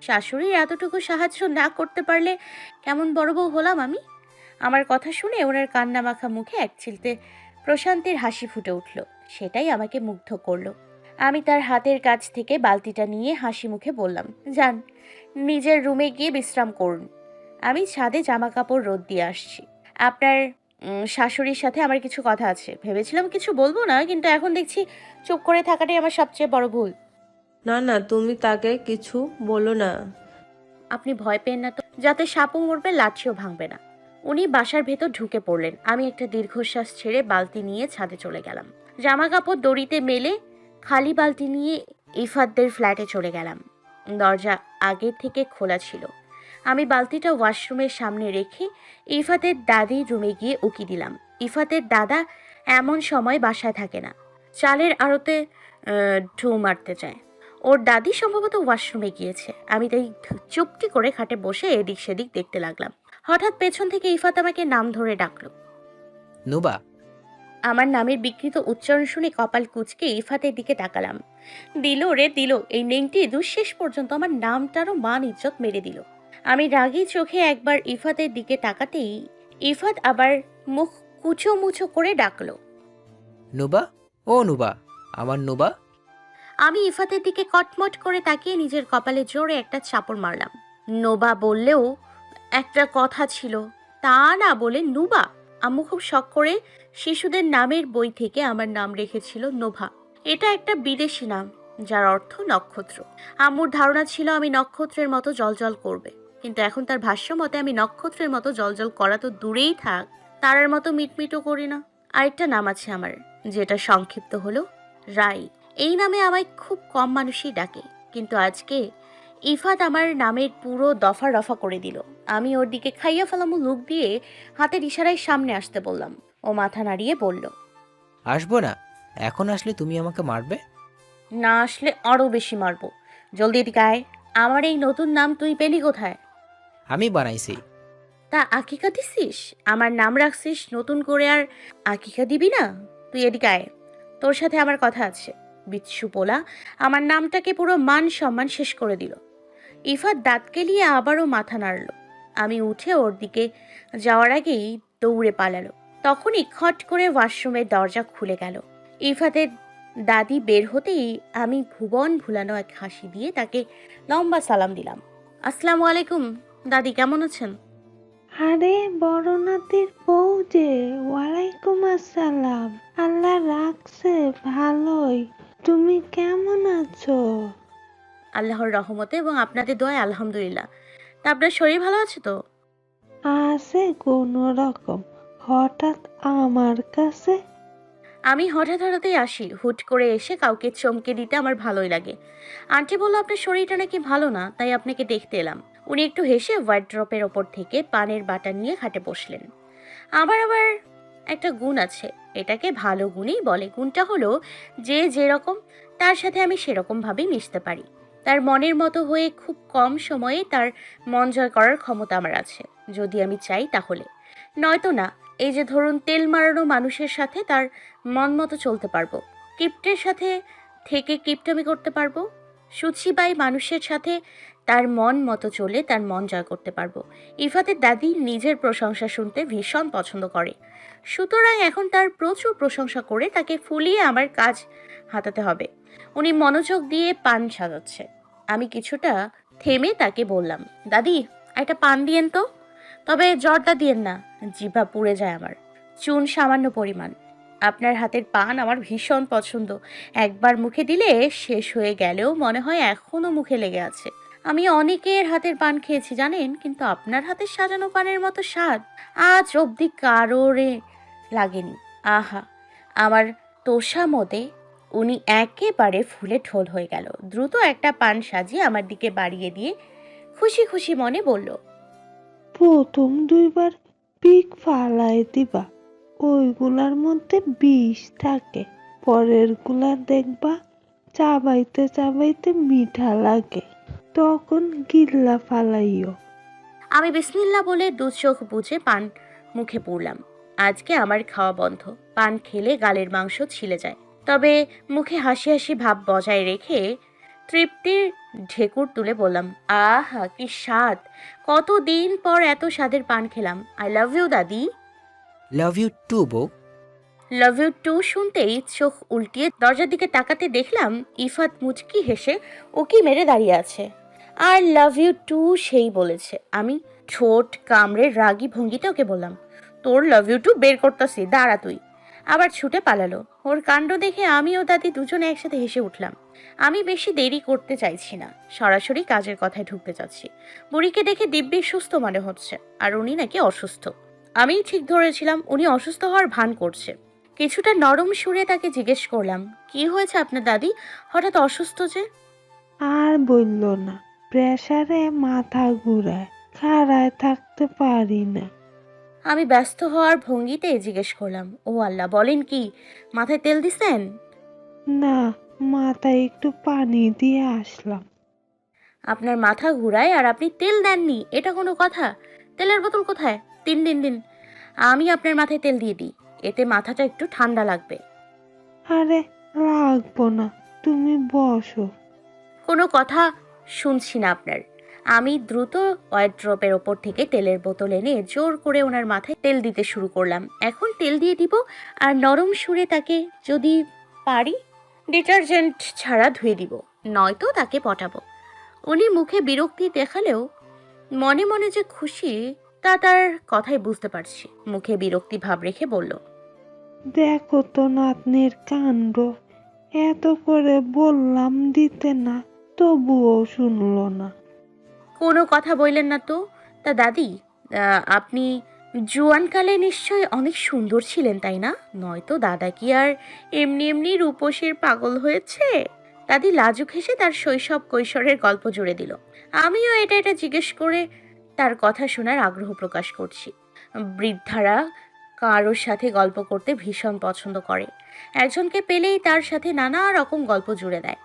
শাশুড়ির এতটুকু সাহায্য না করতে পারলে কেমন বড় বউ হলাম আমি? আমার কথা শুনে ওনার কান্না মাখা মুখে এক চিলতে প্রশান্তির হাসি ফুটে উঠল। সেটাই আমাকে মুগ্ধ করল। আমি তার হাতের কাছ থেকে বালতিটা নিয়ে হাসি মুখে বললাম, যান, নিজের রুমে গিয়ে বিশ্রাম করুন। আমি ছাদে জামা কাপড় রোদ দিয়ে আসছি। আপনার শাশুড়ির সাথে আমার কিছু কথা আছে। ভেবেছিলাম কিছু বলব না, কিন্তু এখন দেখছি চুপ করে থাকাটাই আমার সবচেয়ে বড় ভুল। না না, তুমি তাকে কিছু বলো না। আপনি ভয় পেন না তো। যাতে সাপও মরবে, লাঠিও ভাঙবে না। উনি বাসার ভেতর ঢুকে পড়লেন। আমি একটা দীর্ঘশ্বাস ছেড়ে বালতি নিয়ে ছাদে চলে গেলাম। জামা কাপড় দড়িতে মেলে খালি বালতি নিয়ে ইফাতদের ফ্ল্যাটে চলে গেলাম। দরজা আগের থেকে খোলা ছিল। আমি বালতিটা ওয়াশরুমের সামনে রেখে ইফাতের দাদি রুমে গিয়ে উকি দিলাম। ইফাতের দাদা এমন সময় বাসায় থাকে না। চালের আড়তে ঢু মারতে যায় ওর দাদি সম্ভবত ওয়াশরুমে গিয়েছে। আমি তাই চুপটি করে খাটে বসে এদিক সেদিক দেখতে লাগলাম। হঠাৎ পেছন থেকে ইফাত আমাকে নাম ধরে ডাকলো। নুবা। আমার নামের বিকৃত উচ্চারণ শুনে কপাল কুচকে ইফাতের দিকে তাকালাম। দিল রে দিল এই নেংটি দুঃশেষ পর্যন্ত আমার নামটারও মান ইজ্জত মেরে দিল। আমি রাগী চোখে একবার ইফাতের দিকে তাকাতেই ইফাত আবার মুখ কুচো মুচো করে ডাকলো। নুবা? ও নুবা আমার নুবা? আমি ইফাতের দিকে কটমট করে তাকিয়ে নিজের কপালে জোরে একটা চাপড় মারলাম। নোবা বললেও, একটা কথা ছিল, তা না বলে নুবা, আম্মু খুব শখ করে শিশুদের নামের বই থেকে আমার নাম রেখেছিল নোভা। এটা একটা বিদেশি নাম, যার অর্থ নক্ষত্র। আম্মুর ধারণা ছিল আমি নক্ষত্রের মতো জলজল করবে, কিন্তু এখন তার ভাষ্য মতে আমি নক্ষত্রের মতো জলজল করা তো দূরেই থাক, তারার মতো মিটমিটও করি না। আরেকটা নাম আছে আমার, যেটা সংক্ষিপ্ত হলো, রাই। এই নামে আমায় খুব কম মানুষই ডাকে কিন্তু আজকে ইফাত আমার নামের পুরো দফা রফা করে দিল। আমি ওর দিকে খাইয়া ফেলামো লুক দিয়ে হাতের ইশারায় সামনে আসতে বললাম। ও মাথা নাড়িয়ে বলল আসব না এখন আসলে তুমি আমাকে মারবে? না আসলে আরও বেশি মারবো। জলদি এদিকে আয় আমার এই নতুন নাম তুই পেলি কোথায়? আমি বানাইছি। তা আকিকা দিছিস? আমার নাম রাখছিস নতুন করে আর আকিকা দিবি না? তুই এদিকে আয় তোর সাথে আমার কথা আছে। বিচ্ছু পোলা। আমার নামটাকে পুরো মান সম্মান শেষ করে দিল। ইফাত দাঁত কেলিয়ে আবারও মাথা নাড়ল। আমি উঠে ওর দিকে যাওয়ার আগেই দৌড়ে পালালো। তখনই খট করে ওয়াশরুমের দরজা খুলে গেল। ইফাতের দাদি বের হতেই আমি ভুবন ভুলানো এক হাসি দিয়ে তাকে লম্বা সালাম দিলাম। আসসালামু আলাইকুম, দাদি কেমন আছেন? আরে বড় নাতির বউ যে, ওয়ালাইকুম আসসালাম। আল্লাহ রাখছে, ভালোই। তুমি কেমন আছো? আল্লাহর রহমতে এবং আপনাদের দোয়ায় আলহামদুলিল্লাহ। তা আপনার শরীর ভালো আছে তো? আছে কোনো রকম। হঠাৎ আমার কাছে? আমি হঠাৎ হঠাৎই আসি। হুট করে এসে কাউকে চমকে দিতে আমার ভালোই লাগে। আন্টি বলল আপনার শরীরটা নাকি ভালো না? তাই আপনাকে দেখতে এলাম। উনি একটু হেসে হোয়াইট ড্রপের ওপর থেকে পানের বাটা নিয়ে খাটে বসলেন। আবার আবার একটা গুণ আছে। এটাকে ভালো গুণই বলে। গুণটা হলো যে যেরকম, তার সাথে আমি সেরকমভাবেই মিশতে পারি। তার মনের মতো হয়ে খুব কম সময়ে তার মন জয় করার ক্ষমতা আমার আছে। যদি আমি চাই তাহলে। নয়তো না, এই যে ধরুন তেল মারানো মানুষের সাথে তার মন মতো চলতে পারব। কিপ্টের সাথে থেকে কিপটামি করতে পারব। সুচিবাই মানুষের সাথে তার মন মতো চলে তার মন জয় করতে পারব। ইফাতের দাদি নিজের প্রশংসা শুনতে ভীষণ পছন্দ করে। সুতরাং এখন তার প্রচুর প্রশংসা করে তাকে ফুলিয়ে আমার কাজ হাতাতে হবে। উনি মনোযোগ দিয়ে পান সাজাচ্ছে। আমি কিছুটা থেমে তাকে বললাম, দাদি, একটা পান দিয়েন তো। তবে জর্দা দিয়েন না, জিভা পুড়ে যায় আমার। চুন সামান্য পরিমাণ। আপনার হাতের পান আমার ভীষণ পছন্দ। একবার মুখে দিলে শেষ হয়ে গেলেও মনে হয় এখনও মুখে লেগে আছে। আমি অনেকের হাতের পান খেয়েছি, জানেন? কিন্তু আপনার হাতের সাজানো পানের মতো স্বাদ আজ অবধি কারোরে লাগেনি। আহা আমার তোষা মতে উনি একেবারে ফুলে ঢোল হয়ে গেল। দ্রুত একটা পান সাজিয়ে আমার দিকে বাড়িয়ে দিয়ে খুশি খুশি মনে বলল প্রথম দুইবার পিক ফালাই দিবা ওইগুলার মধ্যে বিষ থাকে পরেরগুলা দেখবা চাবাইতে চাবাইতে মিঠা লাগে তখন গিল্লা ফালাইও। আমি বিসমিল্লা বলে দু চোখ বুঝে পান মুখে পুরলাম আজকে আমার খাওয়া বন্ধ। পান খেলে গালের মাংস ছিলে যায়। তবে মুখে হাসি হাসি ভাব বজায় রেখে তৃপ্তির ঢেকুর তুলে বললাম আহা কি স্বাদ! কতদিন পর এত স্বাদের পান খেলাম। আই লাভ ইউ দাদি। লাভ ইউ টু বউ। লাভ ইউ টু শুনতেই চোখ উল্টিয়ে দরজার দিকে তাকাতে দেখলাম ইফাত মুচকি হেসে ওকি মেরে দাঁড়িয়ে আছে। আর লাভ ইউ টু সেই বলেছে। আমি ঠোঁট কামড়ে রাগি ভঙ্গিতে ওকে বললাম, তোর লাভ ইউ টু বের করতেছি, দাঁড়া তুই। আবার ছুটে পালালো। ওর কাণ্ড দেখে আমি ও দাদি দুজনে একসাথে হেসে উঠলাম। আমি বেশি দেরি করতে চাইছি না, সরাসরি কাজের কথায় ঢুকতে চাচ্ছি। বুড়িকে দেখে দিব্যি সুস্থ মনে হচ্ছে, আর উনি নাকি অসুস্থ। আমি ঠিক ধরেছিলাম উনি অসুস্থ হওয়ার ভান করছে। কিছুটা নরম সুরে তাকে জিজ্ঞেস করলাম, কি হয়েছে আপনার দাদি? হঠাৎ অসুস্থ যে? আর বলল না, প্রেসারে মাথা ঘুরায়। খাড়ায় থাকতে পারি না। আমি ব্যস্ত হওয়ার ভঙ্গিতে জিজ্ঞেস করলাম ও আল্লাহ বলেন কি মাথায় তেল দিছেন? না মাথায় একটু পানি দিয়ে আসলাম। আপনার মাথা ঘুরায় আর আপনি তেল দেননি এটা কোনো কথা? তেলের বোতল কোথায়? তিন দিন দিন। আমি আপনার মাথায় তেল দিয়ে দিই এতে মাথাটা একটু ঠান্ডা লাগবে। আরে লাগবো না তুমি বসো। কোনো কথা শুনছি না আপনার। আমি দ্রুত ওয়ার্ড্রপের ওপর থেকে তেলের বোতল এনে জোর করে ওনার মাথায় তেল দিতে শুরু করলাম। এখন তেল দিয়ে দিব আর নরম সুরে তাকে যদি পারি ডিটারজেন্ট ছাড়া ধুয়ে দিব, নয়তো তাকে পটাবো। উনি মুখে বিরক্তি দেখালেও মনে মনে যে খুশি, তা তার কথাই বুঝতে পারছি। মুখে বিরক্তি ভাব রেখে বলল, দেখো তো নাতনির কাণ্ড, এত করে বললাম দিতে না, তবুও শুনলো না। কোনো কথা বললেন না তো? তা দাদি আপনি জুয়ানকালে নিশ্চয় অনেক সুন্দর ছিলেন, তাই না? নয়তো দাদা কি আর এমনি এমনি রূপসীর পাগল হয়েছে? দাদি লাজুক হেসে তার শৈশব কৈশোরের গল্প জুড়ে দিল। আমিও এটা এটা জিজ্ঞেস করে তার কথা শোনার আগ্রহ প্রকাশ করছি। বৃদ্ধারা কারোর সাথে গল্প করতে ভীষণ পছন্দ করে। একজনকে পেলেই তার সাথে নানা রকম গল্প জুড়ে দেয়।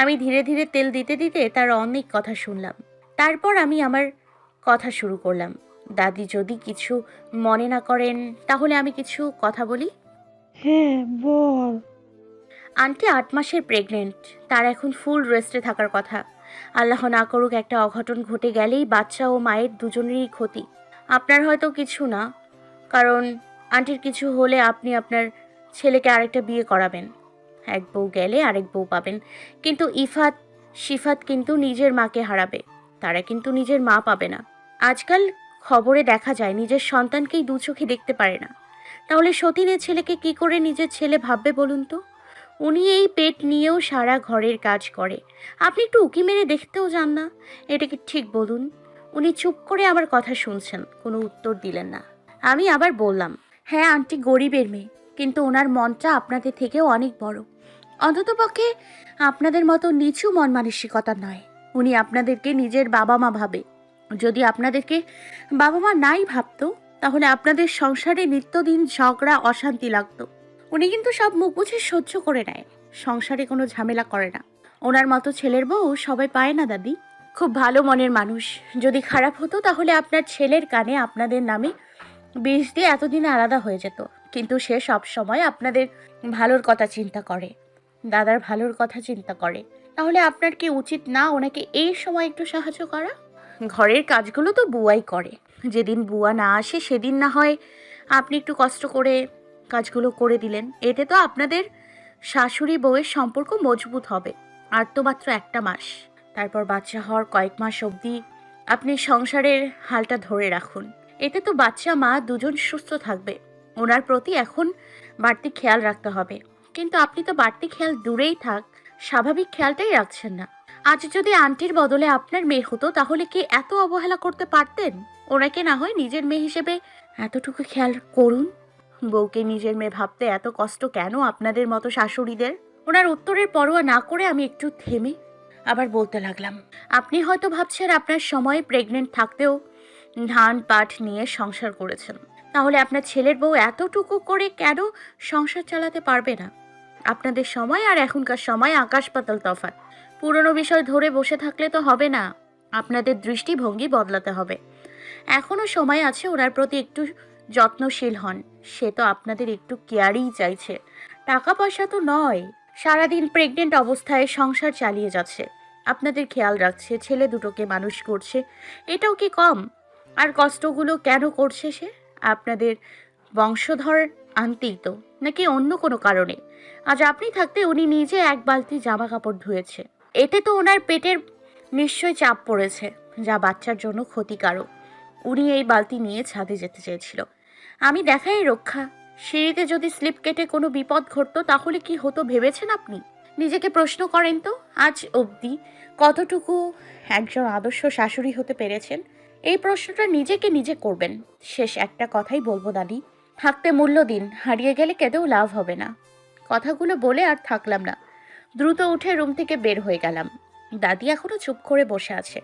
আমি ধীরে ধীরে তেল দিতে দিতে তার অনেক কথা শুনলাম। তারপর আমি আমার কথা শুরু করলাম। দাদি যদি কিছু মনে না করেন তাহলে আমি কিছু কথা বলি? হ্যাঁ বল। আন্টি আট মাসের প্রেগনেন্ট তার এখন ফুল রেস্টে থাকার কথা। আল্লাহ না করুক একটা অঘটন ঘটে গেলেই বাচ্চা ও মায়ের দুজনেরই ক্ষতি। আপনার হয়তো কিছু না কারণ আন্টির কিছু হলে আপনি আপনার ছেলেকে আরেকটা বিয়ে করাবেন। এক বউ গেলে আরেক বউ পাবেন। কিন্তু ইফাত শিফাত কিন্তু নিজের মাকে হারাবে। তারা কিন্তু নিজের মা পাবে না। আজকাল খবরে দেখা যায়, নিজের সন্তানকেই দু চোখে দেখতে পারে না। তাহলে সতীনের ছেলেকে কি করে নিজের ছেলে ভাববে বলুন তো? উনি এই পেট নিয়েও সারা ঘরের কাজ করে। আপনি একটু উকি মেরে দেখতেও যান না। এটা কি ঠিক বলুন? উনি চুপ করে আমার কথা শুনছেন, কোনো উত্তর দিলেন না। আমি আবার বললাম হ্যাঁ আন্টি গরিবের মেয়ে, কিন্তু ওনার মনটা আপনাদের থেকেও অনেক বড়। অন্ততপক্ষে আপনাদের মতো নিচু মন মানসিকতা নয়। উনি আপনাদেরকে নিজের বাবা মা ভাবে। যদি আপনাদেরকে বাবা মা নাই ভাবতো, তাহলে আপনাদের সংসারে নিত্যদিন ঝগড়া, অশান্তি লাগতো। উনি কিন্তু সব মুখ বুঝে সহ্য করে নেয়, সংসারে কোনো ঝামেলা করে না। ওনার মতো ছেলের বউ সবাই পায় না, দাদি। খুব ভালো মনের মানুষ। যদি খারাপ হতো, তাহলে আপনার ছেলের কানে আপনাদের নামে বিষ দিয়ে এতদিন আলাদা হয়ে যেত। কিন্তু সে সব সময় আপনাদের ভালোর কথা চিন্তা করে। দাদার ভালোর কথা চিন্তা করে। তাহলে আপনার কি উচিত না ওনাকে এই সময় একটু সাহায্য করা? ঘরের কাজগুলো তো বুয়াই করে। যেদিন বুয়া না আসে, সেদিন না হয় আপনি একটু কষ্ট করে কাজগুলো করে দিলেন। এতে তো আপনাদের শাশুড়ি বউয়ের সম্পর্ক মজবুত হবে। আর তো মাত্র একটা মাস। তারপর বাচ্চা হওয়ার কয়েক মাস অবধি আপনি সংসারের হালটা ধরে রাখুন। এতে তো বাচ্চা, মা দুজন সুস্থ থাকবে। ওনার প্রতি এখন বাড়তি খেয়াল রাখতে হবে। কিন্তু আপনি তো বাড়তি খেয়াল দূরেই থাক। স্বাভাবিক খেয়ালটাই রাখছেন না। আজ যদি আন্টির বদলে আপনার মেয়ে হতো, তাহলে কি এত অবহেলা করতে পারতেন? ওনাকে না হয় নিজের মেয়ে হিসেবে এতটুকু খেয়াল করুন? বউকে নিজের মেয়ে ভাবতে এত কষ্ট কেন আপনাদের মতো শাশুড়িদের? ওনার উত্তরের পরোয়া না করে আমি একটু থেমে আবার বলতে লাগলাম, আপনি হয়তো ভাবছেন আপনার সময় প্রেগনেন্ট থাকতেও ধান পাট নিয়ে সংসার করেছেন। তাহলে আপনার ছেলের বউ এতটুকু করে কেন সংসার চালাতে পারবে না? আপনাদের সময় আর এখনকার সময় আকাশ পাতাল তফাৎ। পুরনো বিষয় ধরে বসে থাকলে তো হবে না। আপনাদের দৃষ্টিভঙ্গি বদলাতে হবে। এখনও সময় আছে ওনার প্রতি একটু যত্নশীল হন। সে তো আপনাদের একটু কেয়ারই চাইছে। টাকা পয়সা তো নয়। সারাদিন প্রেগনেন্ট অবস্থায় সংসার চালিয়ে যাচ্ছে। আপনাদের খেয়াল রাখছে, ছেলে দুটোকে মানুষ করছে। এটাও কি কম? আর কষ্টগুলো কেন করছে সে? আপনাদের বংশধর আনতেই তো, নাকি অন্য কোনো কারণে? আজ আপনি থাকতে উনি নিজে এক বালতি জামা কাপড় ধুয়েছে। এতে তো ওনার পেটের নিশ্চয় চাপ পড়েছে, যা বাচ্চার জন্য ক্ষতিকারক। উনি এই বালতি নিয়ে ছাদে যেতে চেয়েছিল। আমি দেখাই রক্ষা, সিঁড়িতে যদি স্লিপ কেটে কোনো বিপদ ঘটতো তাহলে কি হতো ভেবেছেন আপনি? নিজেকে প্রশ্ন করেন তো, আজ অবধি কতটুকু একজন আদর্শ শাশুড়ি হতে পেরেছেন? এই প্রশ্নটা নিজেকে নিজে করবেন। শেষ একটা কথাই বলব দাদি, থাকতে মূল্য দিন হারিয়ে গেলে কেঁদেও লাভ হবে না। কথাগুলো বলে আর থাকলাম না। দ্রুত উঠে রুম থেকে বের হয়ে গেলাম। দাদি এখনও চুপ করে বসে আছে।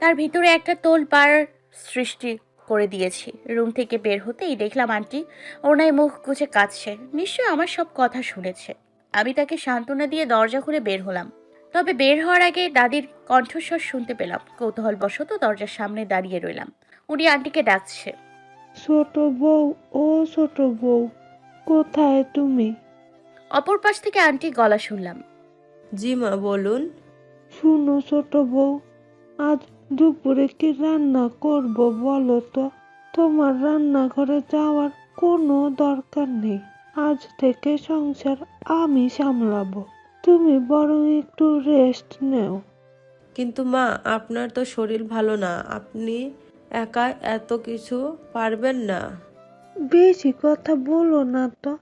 তার ভিতরে একটা তোল তোলপাড় সৃষ্টি করে দিয়েছি। রুম থেকে বের হতেই দেখলাম আন্টি ওনায় মুখ গুছে কাঁদছে। নিশ্চয় আমার সব কথা শুনেছে। আমি তাকে সান্ত্বনা দিয়ে দরজা খুলে বের হলাম। তবে বের হওয়ার আগে দাদির কণ্ঠস্বর শুনতে পেলাম। কৌতূহলবশত দরজার সামনে দাঁড়িয়ে রইলাম। উনি আন্টিকে ডাকছে। ছোট বউ, ও ছোট বউ, কোথায় তুমি? অপর পাশ থেকে আন্টি গলা শুনলাম। জি মা বলুন। শুনো ছোট বউ আজ দুপুরে কি রান্না করব বলো তো? তোমার রান্নাঘরে যাওয়ার কোনো দরকার নেই। আজ থেকে সংসার আমি সামলাবো। তুমি বরং একটু রেস্ট নেও। কিন্তু মা আপনার তো শরীর ভালো না। আপনি একা এত কিছু পারবেন না। বেশি কথা বলো না তো।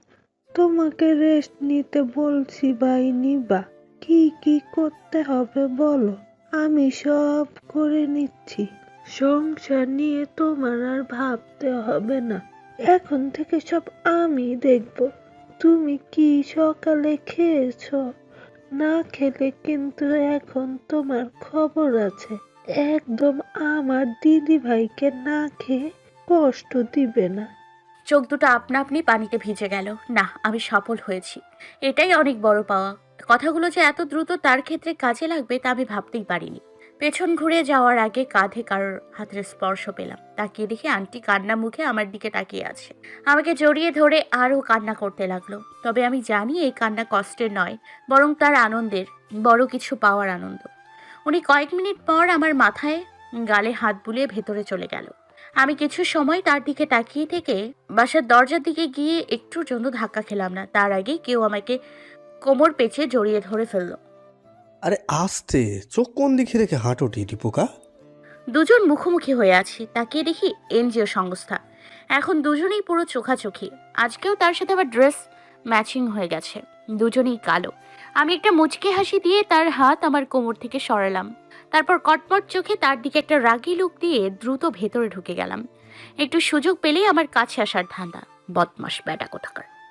তোমাকে রেস্ট নিতে বলছি ভাই নিবা। কি কি করতে হবে বলো? আমি সব করে নিচ্ছি। সংসার নিয়ে তোমার আর ভাবতে হবে না। এখন থেকে সব আমি দেখব। তুমি কি সকালে খেয়েছো? না খেলে কিন্তু এখন তোমার খবর আছে। একদম আমার দিদি ভাইকে না খেয়ে কষ্ট দিবে না। চোখ দুটো আপনা আপনি পানিতে ভিজে গেল। না, আমি সফল হয়েছি। এটাই অনেক বড় পাওয়া। কথাগুলো যে এত দ্রুত তার ক্ষেত্রে কাজে লাগবে তা আমি ভাবতেই পারিনি। পেছন ঘুরে যাওয়ার আগে কাঁধে কারোর হাতের স্পর্শ পেলাম। তাকিয়ে দেখে আন্টি কান্না মুখে আমার দিকে তাকিয়ে আছে। আমাকে জড়িয়ে ধরে আরও কান্না করতে লাগল। তবে আমি জানি এই কান্না কষ্টের নয়, বরং তার আনন্দের, বড় কিছু পাওয়ার আনন্দ। উনি কয়েক মিনিট পর আমার মাথায়, গালে হাত বুলিয়ে ভেতরে চলে গেল। আমি কিছু সময় তার দিকে তাকিয়ে থেকে বাসার দরজার দিকে গিয়ে একটুর জন্য ধাক্কা খেলাম না। তার আগে কেউ আমাকে কোমর পেঁচে জড়িয়ে ধরে ফেলল। আরে আস্তে চোখ কোন দিকে রেখে হাঁটো টিটি পোকা? দুজন মুখোমুখি হয়ে আছি তাকিয়ে দেখি এনজিও সংস্থা। এখন দুজনেই পুরো চোখাচোখি। আজকেও তার সাথে আবার ড্রেস ম্যাচিং হয়ে গেছে। দুজনেই কালো। আমি একটা মুচকে হাসি দিয়ে তার হাত আমার কোমর থেকে সরালাম। তারপর কটমট চোখে তার দিকে একটা রাগি লুক দিয়ে দ্রুত ভেতরে ঢুকে গেলাম। একটু সুযোগ পেলেই আমার কাছে আসার ধান্দা বদমাস বেটা কোথাকার।